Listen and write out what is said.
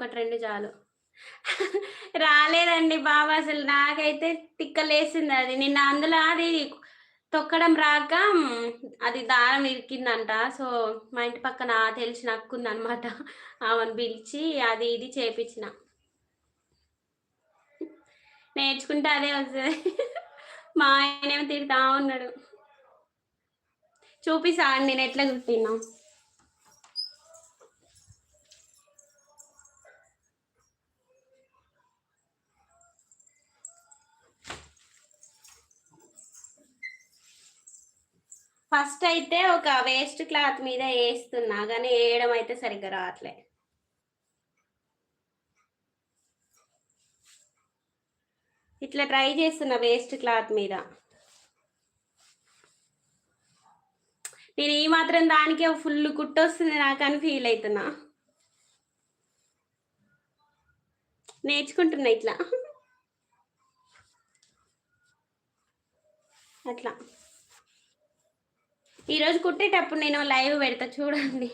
ఒకటి రెండు చాలు. రాలేదండి బాబా అసలు నాకైతే తిక్కలేసింది అది. నిన్న అందులో అది తొక్కడం రాక అది దారం ఇరికిందంట. సో మా ఇంటి పక్కన తెలిసిన అక్క అనమాట ఆమెను పిలిచి అది ఇది చేపించిన. నేర్చుకుంటే అదే వస్తుంది. మా ఆయన ఏమో తిడతా ఉన్నాడు. చూపిస్తా నేను ఎట్లా కుట్టినా ఫస్ట్ అయితే ఒక వేస్ట్ క్లాత్ మీద వేస్తున్నా కానీ వేయడం అయితే సరిగ్గా రావట్లే. ఇట్లా ట్రై చేస్తున్నా వేస్ట్ క్లాత్ మీద. నేను ఈ మాత్రం దానికే ఫుల్ కుట్టొస్తుంది నాకు అని ఫీల్ అవుతున్నా నేర్చుకుంటున్నా ఇట్లా. అట్లా. ఈరోజు కుట్టేటప్పుడు నేను లైవ్ పెడతా చూడండి.